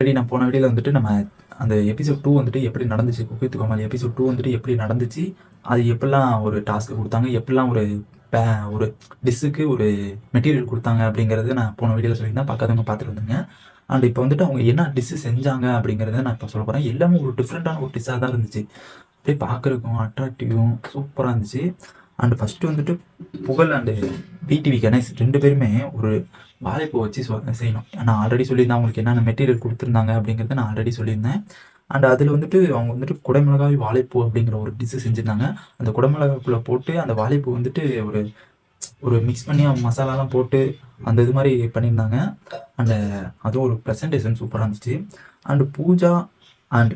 Already நான் போன வீடியோவில் வந்துட்டு நம்ம அந்த எபிசோட் டூ வந்துட்டு எப்படி நடந்துச்சு? குக்கித்து கோமாளி எபிசோட் டூ வந்துட்டு எப்படி நடந்துச்சு? அது எப்படிலாம் ஒரு டாஸ்க் கொடுத்தாங்க? எப்படிலாம் ஒரு பே ஒரு டிஷ்ஷுக்கு ஒரு மெட்டீரியல் கொடுத்தாங்க அப்படிங்கிறது நான் போன வீடியோவில் சொல்லியிருந்தேன். பார்க்காதவங்க பார்த்துட்டு வந்தேங்க அண்ட் இப்போ வந்துட்டு அவங்க என்ன டிஷ்ஷு செஞ்சாங்க அப்படிங்கிறத நான் இப்போ சொல்ல போகிறேன் எல்லாமே ஒரு டிஃப்ரெண்ட்டான ஒரு டிஷ்ஷாக தான் இருந்துச்சு. அப்படியே பார்க்குறக்கும் அட்ராக்டிவும் சூப்பராக இருந்துச்சு. அண்ட் ஃபஸ்ட்டு வந்துட்டு புகழ் அண்டு பிடிவி கணேஷ் ரெண்டு பேருமே ஒரு வாழைப்பூ வச்சு செய்யணும். நான் ஆல்ரெடி சொல்லியிருந்தேன் அவங்களுக்கு என்னென்ன மெட்டீரியல் கொடுத்துருந்தாங்க அப்படிங்கிறத நான் ஆல்ரெடி சொல்லியிருந்தேன். அண்ட் அதில் வந்துட்டு அவங்க வந்துட்டு குடமிளகாய் வாழைப்பூ அப்படிங்கிற ஒரு டிஷ்ஷு செஞ்சுருந்தாங்க. அந்த குடமிளகாய்க்குள்ளே போட்டு அந்த வாழைப்பூ வந்துட்டு ஒரு ஒரு மிக்ஸ் பண்ணி அவங்க மசாலாலாம் போட்டு அந்த இது மாதிரி பண்ணியிருந்தாங்க. அண்ட் அதுவும் ஒரு ப்ரெசன்டேஷன் சூப்பராக இருந்துச்சு. அண்டு பூஜா அண்ட்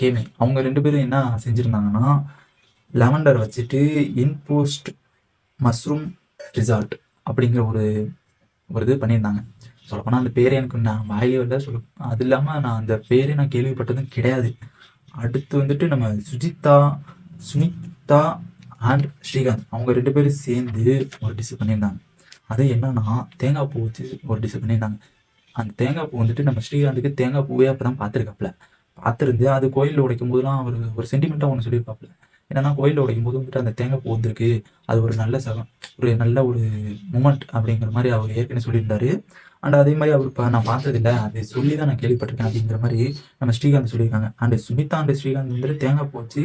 கேமி அவங்க ரெண்டு பேரும் என்ன செஞ்சுருந்தாங்கன்னா லெவண்டர் வச்சுட்டு இன்போஸ்ட் மஷ்ரூம் ரிசார்ட் அப்படிங்கிற ஒரு ஒரு இது பண்ணியிருந்தாங்க. சொல்லப்போனால் அந்த பேரே எனக்கு நான் வாயிலே இல்லை. சொல்ல அது இல்லாமல் நான் அந்த பேரே நான் கேள்விப்பட்டதும் கிடையாது. அடுத்து வந்துட்டு நம்ம சுஜிதா சுனிதா அண்ட் ஸ்ரீகாந்த். அவங்க ரெண்டு பேரும் சேர்ந்து ஒரு டிஷ் பண்ணியிருந்தாங்க. அது என்னன்னா தேங்காய் பூ வச்சு ஒரு டிஷ் பண்ணியிருந்தாங்க. அந்த தேங்காய் பூ வந்துட்டு நம்ம ஸ்ரீகாந்துக்கு தேங்காய் பூவே அப்போ தான் பார்த்துருக்காப்புல. பார்த்துருந்து அது கோயிலில் உடைக்கும் போதுலாம் அவர் ஒரு சென்டிமெண்ட்டாக ஒன்று சொல்லியிருப்பாப்புல. என்னன்னா கோயிலில் உடையும் போது வந்துட்டு அந்த தேங்காய் பூ வந்திருக்கு. அது ஒரு நல்ல சகம் ஒரு நல்ல ஒரு மூமெண்ட் அப்படிங்கிற மாதிரி அவர் ஏற்கனவே சொல்லியிருந்தாரு. அண்ட் அதே மாதிரி அவர் இப்போ நான் பார்த்ததில்ல அது சொல்லி தான் நான் கேள்விப்பட்டிருக்கேன் அப்படிங்கிற மாதிரி நம்ம ஸ்ரீகாந்த் சொல்லியிருக்காங்க. அண்டு சுமிதா அண்ட் ஸ்ரீகாந்த் வந்துட்டு தேங்காய் பூ வச்சு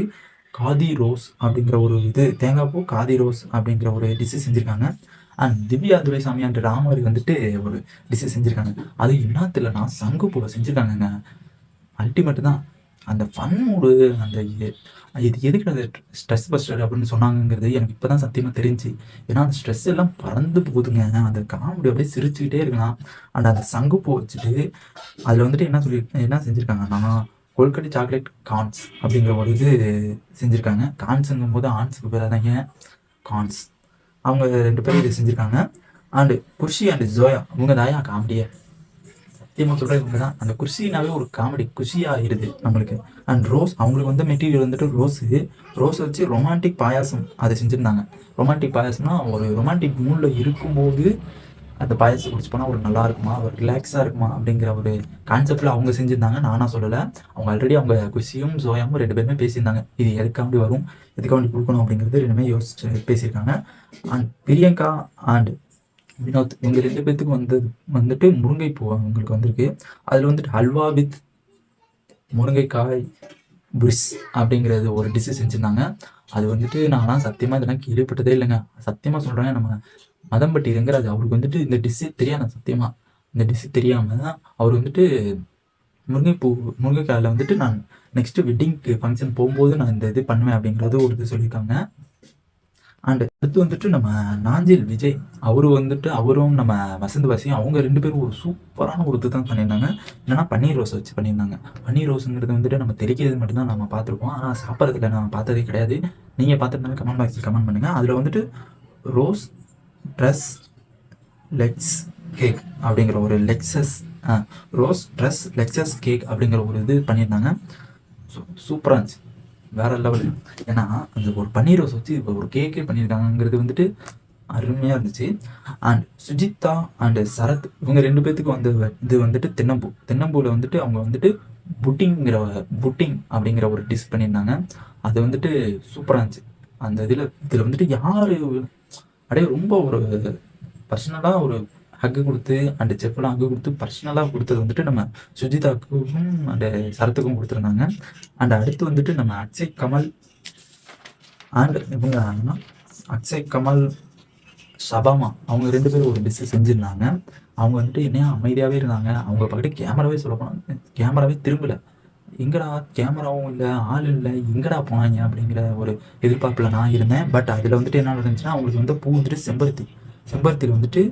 காதி ரோஸ் அப்படிங்கிற ஒரு இது தேங்காய் பூ காதி ரோஸ் அப்படிங்கிற ஒரு டிஷ்ஷு செஞ்சுருக்காங்க. அண்ட் திவ்யா துரைசாமி அண்ட் ராமரி வந்துட்டு ஒரு டிஷ்ஷு செஞ்சுருக்காங்க. அது என்னத்துலன்னா சங்கு பூவை செஞ்சுருக்காங்கங்க. அல்டிமேட் தான். அந்த ஃபன் மூடு அந்த இது எதுக்கு அது ஸ்ட்ரெஸ் பஸ்டர் அப்படின்னு சொன்னாங்கங்கிறது எனக்கு இப்போ தான் சத்தியமாக தெரிஞ்சு. ஏன்னா அந்த ஸ்ட்ரெஸ் எல்லாம் பறந்து போகுதுங்க. அந்த காமெடி அப்படியே சிரிச்சுக்கிட்டே இருக்கலாம். அண்ட் அந்த சங்குப்பூ வச்சுட்டு அதில் வந்துட்டு என்ன சொல்லி என்ன செஞ்சுருக்காங்கன்னா கொல்கட்டை சாக்லேட் கான்ஸ் அப்படிங்கிற ஒரு இது செஞ்சுருக்காங்க. கான்ஸுங்கும் போது ஆன்ஸுக்கு பேராதாங்க கான்ஸ் அவங்க ரெண்டு பேரும் இது செஞ்சுருக்காங்க. அண்டு குஷி அண்டு ஜோயா அவங்க தாயா காமெடியை சத்தியமாக சொல்கிறது உண்மைதான். தான் அந்த குஷினாவே ஒரு காமெடி குஷியாக ஆயிடுது நம்மளுக்கு. அண்ட் ரோஸ் அவங்களுக்கு வந்து மெட்டீரியல் வந்துட்டு ரோஸு ரோஸ் வச்சு ரொமான்டிக் பாயாசம் அதை செஞ்சுருந்தாங்க. ரொமான்டிக் பாயாசம்னா ஒரு ரொமான்டிக் மூடில் இருக்கும்போது அந்த பாயாசம் குடிச்சு போனால் ஒரு நல்லா இருக்குமா ஒரு ரிலாக்ஸாக இருக்குமா? அப்படிங்கிற ஒரு கான்செப்டில் அவங்க செஞ்சுருந்தாங்க. நானாக சொல்லலை. அவங்க ஆல்ரெடி அவங்க குஷியும் சோயாவும் ரெண்டு பேருமே பேசியிருந்தாங்க. இது எதுக்காண்டி வரும்? எதுக்காண்டி கொடுக்கணும்? அப்படிங்கிறது ரெண்டுமே யோசிச்சு பேசியிருக்காங்க. அண்ட் பிரியங்கா அண்ட் வினோத் இவங்க ரெண்டு பேர்த்துக்கும் வந்தது வந்துட்டு முருங்கைப்பூ அவங்களுக்கு வந்திருக்கு. அதில் வந்துட்டு ஹல்வா வித் முருங்கைக்காய் பிரிஸ் அப்படிங்கிறது ஒரு டிஷ்ஷு செஞ்சுருந்தாங்க. அது வந்துட்டு நான்லாம் சத்தியமாக இதெல்லாம் கேள்விப்பட்டதே இல்லைங்க. சத்தியமாக சொல்கிறேன் நம்ம மதம்பட்டி ரங்கராஜ் அவருக்கு வந்துட்டு இந்த டிஷ்ஷே தெரியாது சத்தியமாக இந்த டிஷ்ஷு தெரியாமல் அவர் வந்துட்டு முருங்கைப்பூ முருங்கைக்காயில் வந்துட்டு நான் நெக்ஸ்ட்டு வெட்டிங்க்கு ஃபங்க்ஷன் போகும்போது நான் இந்த இது பண்ணுவேன் அப்படிங்கிறது ஒரு இது சொல்லியிருக்காங்க. அண்ட் அடுத்து வந்துட்டு நம்ம நாஞ்சில் விஜய். அவரு வந்துட்டு அவரும் நம்ம வசந்த் வாசியும் அவங்க ரெண்டு பேரும் ஒரு சூப்பரான ஒரு இது தான் பண்ணியிருந்தாங்க. என்னன்னா பன்னீர் ரோஸ் வச்சு பண்ணியிருந்தாங்க. பன்னீர் ரோஸுங்கிறது வந்துட்டு நம்ம தெரிக்கிறது மட்டும்தான் நம்ம பார்த்துருப்போம். ஆனால் சாப்பிட்றதுல நான் பார்த்ததே கிடையாது. நீங்கள் பார்த்துருந்தாலும் கமெண்ட் பாக்ஸில் கமெண்ட் பண்ணுங்கள் அதில் வந்துட்டு ரோஸ் ட்ரெஸ் லெக்ஸ் கேக் அப்படிங்கிற ஒரு Lexus rose dress Lexus cake அப்படிங்கிற ஒரு இது பண்ணியிருந்தாங்க. சூப்பராக இருந்துச்சு. வேற லெவல் ஏன்னா அந்த ஒரு பன்னீர் ரோஸ் வச்சு இப்போ ஒரு கேக்கே பண்ணியிருக்காங்கிறது வந்துட்டு அருமையாக இருந்துச்சு. அண்ட் சுஜிதா அண்டு சரத் இவங்க ரெண்டு பேர்த்துக்கு வந்து இது வந்துட்டு தென்னம்பூ. தென்னம்பூவில் வந்துட்டு அவங்க வந்துட்டு புட்டிங்கிற புட்டிங் அப்படிங்கிற ஒரு டிஷ் பண்ணியிருந்தாங்க. அது வந்துட்டு சூப்பராக இருந்துச்சு. அந்த இதில் இதில் வந்துட்டு யார் அப்படியே ரொம்ப ஒரு பர்சனலாக ஒரு ஹக்கு கொடுத்து அண்டு செஃப்லாம் ஹக்கு கொடுத்து பர்சனலாக கொடுத்தது வந்துட்டு நம்ம சுஜிதாவுக்கும் அண்டு சரத்துக்கும் கொடுத்துருந்தாங்க. அண்ட் அடுத்து வந்துட்டு நம்ம அக்ஷய் கமல் அண்ட் இவங்க அக்ஷய் கமல் சபாமா அவங்க ரெண்டு பேரும் ஒரு டிஷ்ஷு செஞ்சுருந்தாங்க. அவங்க வந்துட்டு என்னையா அமைதியாகவே இருந்தாங்க. அவங்க பக்கத்து கேமராவே சொல்ல கேமராவே திரும்பலை. எங்கடா கேமராவும் இல்லை ஆள் இல்லை எங்கடா போனாங்க அப்படிங்கிற ஒரு எதிர்பார்ப்பில் நான் இருந்தேன். பட் அதில் வந்துட்டு என்ன நடந்துச்சுன்னா அவங்களுக்கு வந்து பூ வந்துட்டு செம்பருத்தி செம்பருத்தியில் வந்துட்டு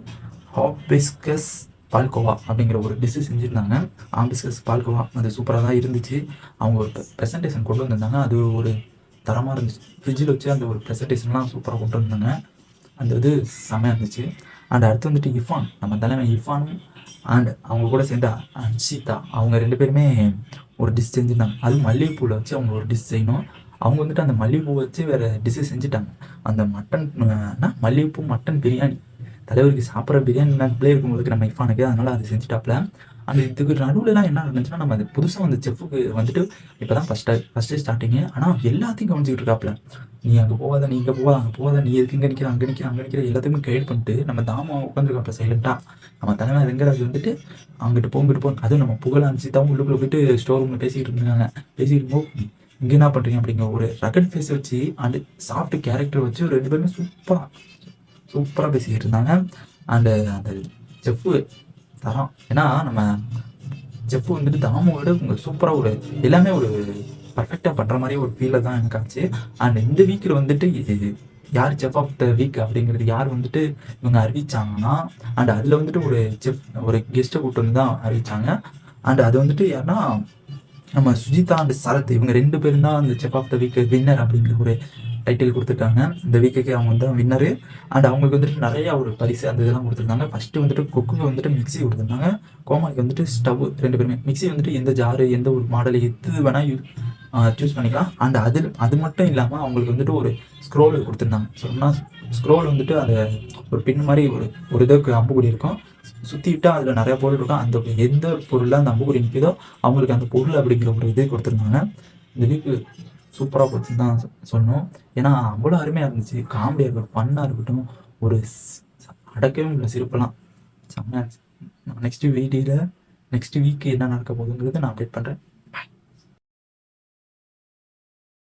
ஹாபிஸ்கஸ் பால்கோவா அப்படிங்கிற ஒரு டிஷ்ஷு செஞ்சுருந்தாங்க. ஆம்பிஸ்கஸ் பால்கோவா அது சூப்பராக தான் இருந்துச்சு. அவங்க ஒரு ப்ரெசன்டேஷன் கொண்டு வந்திருந்தாங்க. அது ஒரு தரமாக இருந்துச்சு. ஃப்ரிட்ஜில் வச்சு அந்த ஒரு ப்ரெசன்டேஷன்லாம் சூப்பராக கொண்டு வந்தாங்க. அந்த இது செம்மையாக இருந்துச்சு. அண்ட் அடுத்து வந்துட்டு இஃபான் நம்ம தலைமை இஃபானும் அண்ட் அவங்க கூட சேர்ந்த அன்ஷிதா. அவங்க ரெண்டு பேருமே ஒரு டிஷ் செஞ்சுருந்தாங்க. அதுவும் மல்லிகைப்பூவில் வச்சு அவங்க ஒரு டிஷ் செய்யணும். அவங்க வந்துட்டு அந்த மல்லிகைப்பூ வச்சு வேறு டிஷ்ஷு செஞ்சுட்டாங்க. அந்த மட்டன் மல்லிகைப்பூ மட்டன் பிரியாணி. தலைவருக்கு சாப்பிட்ற பிரியாணி நினைப்பிலே இருக்கும் உங்களுக்கு நம்ம இஃபானுக்கு அதனால் அது செஞ்சுட்டாப்புல. அந்த இதுக்கு நடுவுலலாம் என்ன நடந்துச்சுன்னா நம்ம அது புதுசாக வந்து செஃப்புக்கு வந்துட்டு இப்போ தான் ஃபஸ்ட்டு ஃபஸ்ட்டு ஸ்டார்டிங்கு ஆனால் எல்லாத்தையும் கவனிச்சிக்கிட்டு இருக்காப்புல. நீ அங்கே போகாத நீ இங்கே போகாத அங்கே போகாத நீ எதுக்கு இங்கே நிற்கிற அங்கே நிற்கிற அங்கே நிற்கிற எல்லாத்தையுமே கைட் பண்ணிட்டு நம்ம தாமா உட்காந்துருக்காப்புல சைலண்ட்டாக நம்ம தலைமை ரெங்கராஜ் வந்துட்டு அங்கிட்டு போங்கிட்டு போகணும் அதுவும் நம்ம புகழ் அனுப்பிச்சு தான் உள்ளுக்குள்ளே போயிட்டு ஸ்டோர் ரூமில் பேசிக்கிட்டு இருந்தாங்க. பேசிக்கிட்டு இருக்கும்போது இங்கே என்ன பண்ணுறீங்க அப்படிங்கிற ஒரு ரகட் ஃபேஸ் வச்சு அண்டு சாஃப்ட் கேரக்டர் வச்சு ஒரு ரெண்டு பேருமே சூப்பராக சூப்பராக பேசிக்கிட்டு இருந்தாங்க அண்டு அந்த செஃப்பு தரம். ஏன்னா நம்ம செஃப் வந்துட்டு தாமோட உங்கள் சூப்பராக ஒரு எல்லாமே ஒரு பர்ஃபெக்டாக பண்ணுற மாதிரி ஒரு ஃபீலில் தான் எனக்கு ஆச்சு அண்ட் இந்த வீக்கில் வந்துட்டு யார் செஃப் ஆஃப் த வீக் அப்படிங்கிறது யார் வந்துட்டு இவங்க அறிவிச்சாங்கன்னா அண்ட் அதில் வந்துட்டு ஒரு செஃப் ஒரு கெஸ்ட்டை கூப்பிட்டு வந்து தான் அறிவிச்சாங்க. அண்ட் அது வந்துட்டு யாருன்னா நம்ம சுஜிதா அண்ட் சரத் இவங்க ரெண்டு பேரும் தான் அந்த chef of the week winner அப்படிங்கிற ஒரு டைட்டில் கொடுத்துருக்காங்க. இந்த வீக்குக்கு அவங்க வந்து வின்னரு அண்ட் அவங்களுக்கு வந்துட்டு நிறைய ஒரு பரிசு அந்த இதெல்லாம் கொடுத்துருந்தாங்க. ஃபஸ்ட்டு வந்துட்டு குக்குக்கு வந்துட்டு மிக்ஸி கொடுத்துருந்தாங்க. கோமாளிக்கு வந்துட்டு ஸ்டவ் ரெண்டு பேருமே. மிக்சி வந்துட்டு எந்த ஜாரு எந்த ஒரு மாடல் எது வேணால் யூ சூஸ் பண்ணிக்கலாம். அண்ட் அது அது மட்டும் இல்லாமல் அவங்களுக்கு வந்துட்டு ஒரு ஸ்க்ரோல் கொடுத்துருந்தாங்க. சொன்னால் ஸ்க்ரோல் வந்துட்டு அதை ஒரு பின் மாதிரி ஒரு ஒரு இதுக்கு அம்புக்குடி இருக்கும். சுற்றிட்டு அதில் நிறைய பொருள் இருக்கும். அந்த எந்த பொருளில் அந்த அம்புக்குடி நிற்கிதோ அவங்களுக்கு அந்த பொருள் அப்படிங்கிற ஒரு இது கொடுத்துருந்தாங்க. இந்த வீக்கு சூப்பராக போச்சுன்னு தான் சொ- ஏன்னா அவ்வளோ அருமையாக இருந்துச்சு. காமெடியாக இருக்கட்டும் ஃபன்னாக இருக்கட்டும் ஒரு அடக்கவே இல்லை சிரிப்பெல்லாம். செம்மையாக இருந்துச்சு. நெக்ஸ்ட்டு வீடியோவில் நெக்ஸ்ட் வீக் என்ன நடக்க போகுதுங்கிறது நான் அப்டேட் பண்ணுறேன்